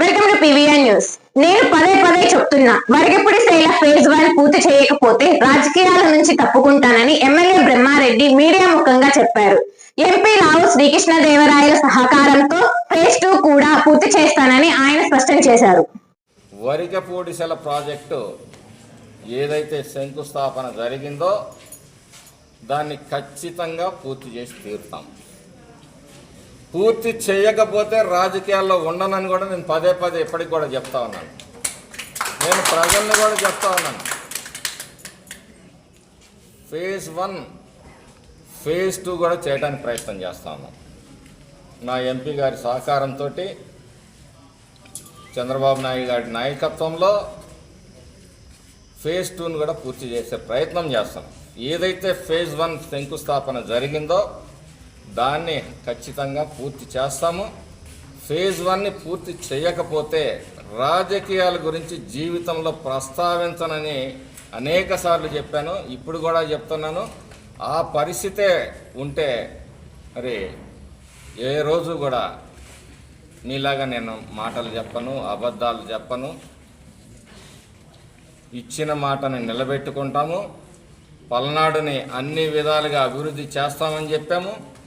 Welcome to PVR news నేను పదే పదే చెప్తున్నా వరగపుడి శైల ఫేజ్ వన్ పూర్తి చేయకపోతే రాజకీయాల నుంచి తప్పుకుంటానని ఎమ్మెల్యే బ్రహ్మారెడ్డి మీడియా ముఖంగా చెప్పారు. ఎంపీ రావు శ్రీకృష్ణదేవరాయల సహకారంతో ఫేజ్ టూ కూడా పూర్తి చేస్తానని ఆయన స్పష్టం చేశారు. వరికపూడిసెల ప్రాజెక్టు ఏదైతే శంకుస్థాపన జరిగిందో దాన్ని ఖచ్చితంగా పూర్తి చేసి తీరుతాం. పూర్తి చేయకపోతే రాజకీయాల్లో ఉండనని కూడా నేను పదే పదే ఇప్పటికి కూడా చెప్తా ఉన్నాను. నేను ప్రజల్ని కూడా చెప్తా ఉన్నాను. ఫేజ్ వన్ ఫేజ్ టూ కూడా చేయడానికి ప్రయత్నం చేస్తా ఉన్నాం నా ఎంపీ గారి సహకారంతో చంద్రబాబు నాయుడు గారి నాయకత్వంలో ఫేజ్ టూను కూడా పూర్తి చేసే ప్రయత్నం చేస్తాం ఏదైతే ఫేజ్ వన్ శంకుస్థాపన జరిగిందో దాన్ని ఖచ్చితంగా పూర్తి చేస్తాము. ఫేజ్ వన్ని పూర్తి చేయకపోతే రాజకీయాల గురించి జీవితంలో ప్రస్తావించనని అనేక సార్లు చెప్పాను. ఇప్పుడు కూడా చెప్తున్నాను. ఆ పరిస్థితే ఉంటే మరి ఏ రోజు కూడా నీలాగా నేను మాటలు చెప్పను అబద్ధాలు చెప్పను. ఇచ్చిన మాటని నిలబెట్టుకుంటాము. పల్నాడుని అన్ని విధాలుగా అభివృద్ధి చేస్తామని చెప్పాము.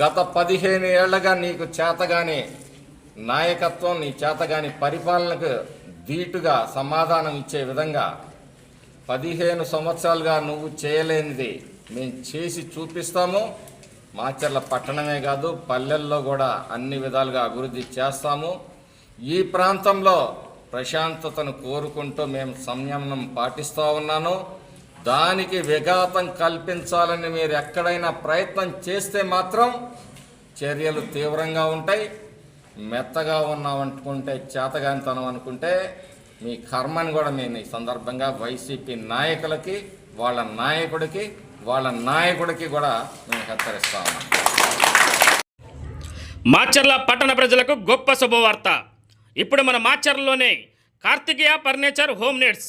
గత పదిహేను ఏళ్ళగా నీకు చేతగాని నాయకత్వం నీ చేతగాని పరిపాలనకు ధీటుగా సమాధానం ఇచ్చే విధంగా పదిహేను సంవత్సరాలుగా నువ్వు చేయలేనిది మేము చేసి చూపిస్తాము. మాచర్ల పట్టణమే కాదు పల్లెల్లో కూడా అన్ని విధాలుగా అభివృద్ధి చేస్తాము. ఈ ప్రాంతంలో ప్రశాంతతను కోరుకుంటూ మేము సంయమనం పాటిస్తూ ఉన్నాను. దానికి విఘాతం కల్పించాలని మీరు ఎక్కడైనా ప్రయత్నం చేస్తే మాత్రం చర్యలు తీవ్రంగా ఉంటాయి. మెత్తగా ఉన్నామనుకుంటే చేతగానితనం అనుకుంటే మీ కర్మని కూడా నేను ఈ సందర్భంగా వైసీపీ నాయకులకి వాళ్ళ నాయకుడికి వాళ్ళ నాయకుడికి కూడా మేము హెచ్చరిస్తా ఉన్నాం. మాచర్ల పట్టణ ప్రజలకు గొప్ప శుభవార్త. ఇప్పుడు మన మాచర్లలోనే Karthikeya furniture home needs.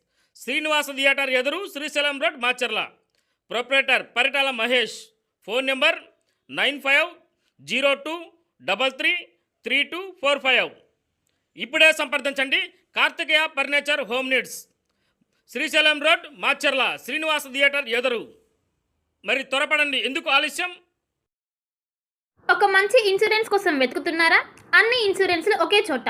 Srinivasa theatre ఎదురు Srisailam road Macherla. Proprietor Paritala Mahesh. Phone number nine five zero two double three three two four five. ఇప్పుడే సంప్రదించండి. Karthikeya furniture home needs. Srisailam road Macherla. Srinivasa theatre ఎదురు. మరి త్వరపడండి. ఎందుకు ఆలస్యం? ఒక మంచి ఇన్సూరెన్స్ కోసం వెతుకుతున్నారా? అన్ని ఇన్సూరెన్స్లు ఒకే చోట.